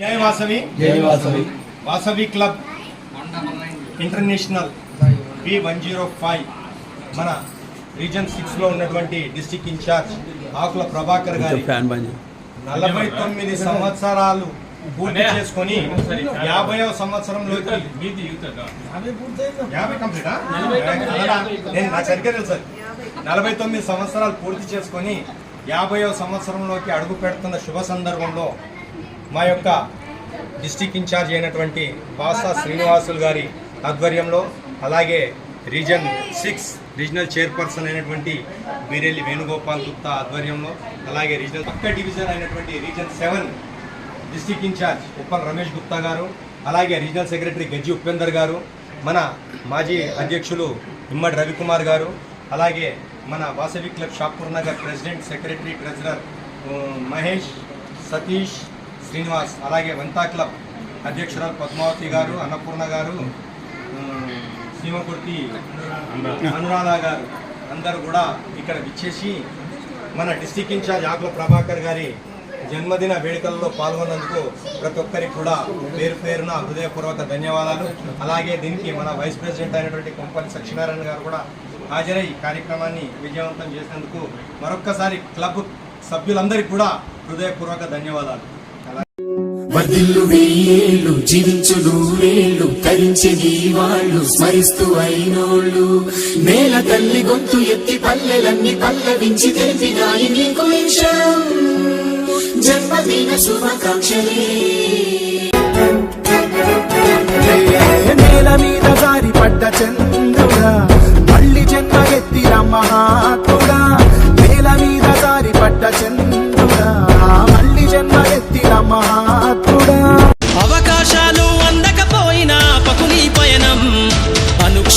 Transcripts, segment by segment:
జై వాసవి. జై Vasavi. Vasavi club international B one zero five మన రీజన్ సిక్స్లో ఉన్నటువంటి డిస్టిక్ ఇన్ఛార్జ్ ఆకుల ప్రభాకర్ గారి నలభై తొమ్మిది సంవత్సరాలు పూర్తి చేసుకొని యాభైవ సంవత్సరంలోకి యాభై కంప్లీటా నేను నాకు సరిగ్గా తెలుసు. నలభై తొమ్మిది సంవత్సరాలు పూర్తి చేసుకొని యాభైవ సంవత్సరంలోకి అడుగు పెడుతున్న శుభ సందర్భంలో మా యొక్క డిస్టిక్ ఇన్ఛార్జ్ అయినటువంటి బాసా శ్రీనివాసులు గారి ఆధ్వర్యంలో అలాగే రీజన్ సిక్స్ రీజనల్ చైర్పర్సన్ అయినటువంటి బీరెల్లి వేణుగోపాల్ గుప్తా ఆధ్వర్యంలో అలాగే రీజనల్ పక్క డివిజన్ అయినటువంటి region seven district in charge Uppal Ramesh Gupta garu అలాగే రీజనల్ సెక్రటరీ గజ్జి ఉపేందర్ గారు మన మాజీ అధ్యక్షులు ఇమ్మడి రవికుమార్ గారు అలాగే మన Vasavi club Shapur Nagar president secretary treasurer Mahesh Satish Srinivas అలాగే వంతా క్లబ్ అధ్యక్షురాలు పద్మావతి గారు అన్నపూర్ణ గారు సీమకుర్తి అనురాధ. గారు అందరూ కూడా ఇక్కడ విచ్చేసి మన డిస్టిక్ ఇన్ఛార్జ్ ఆకుల ప్రభాకర్ గారి జన్మదిన వేడుకల్లో పాల్గొన్నందుకు ప్రతి ఒక్కరికి కూడా పేరు పేరున హృదయపూర్వక ధన్యవాదాలు. అలాగే దీనికి మన వైస్ ప్రెసిడెంట్ అయినటువంటి కొంపల్లి సత్యనారాయణ గారు కూడా హాజరై కార్యక్రమాన్ని విజయవంతం చేసినందుకు మరొక్కసారి క్లబ్ సభ్యులందరికీ కూడా హృదయపూర్వక ధన్యవాదాలు. వర్ధిల్లు వెయ్యేళ్ళు జీవించు నూరేళ్ళు తరించి నీ వాళ్ళు స్మరిస్తూ అయినోళ్ళు. నేల తల్లి గొంతు ఎత్తి పల్లెలన్నీ పల్లవించి తెలిపినాయి నీకు జన్మదిన శుభాకాంక్షలే. నేల మీద జారి పడ్డ చంద్ర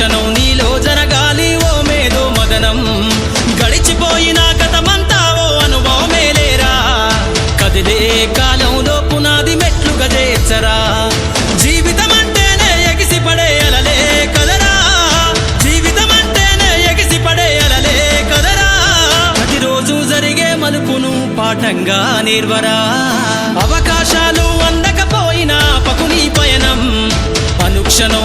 అనుక్షణం నీలో జరగాలి ఓ మేధో మదనం. గడిచిపోయిన గతమంతా ఓ అనుభవమే లేరా? కదిలే కాలంలో పునాది మెట్లు గజేచ్చరా జీవితం అంటేనే ఎగిసి పడే అలలే కదరా? జీవితం అంటేనే ఎగిసి పడే అలలే కదరా? ప్రతిరోజు జరిగే మలుపును పాఠంగా నిర్వరా? అవకాశాలు అందకపోయినా పకుని పయనం. అనుక్షణం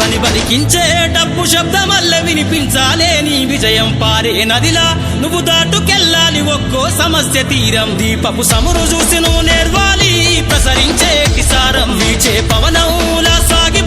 ధ్వని బలికించే డబ్బు శబ్దమల్ల వినిపించాలే నీ విజయం పారే నదిలా. నువ్వు దాటుకెళ్ళాలి ఒక్కో సమస్య తీరం. దీపపు సమురు చూసి నువ్వు నేర్వాలి ప్రసరించే కిసారం. వీచే పవనంలా సాగి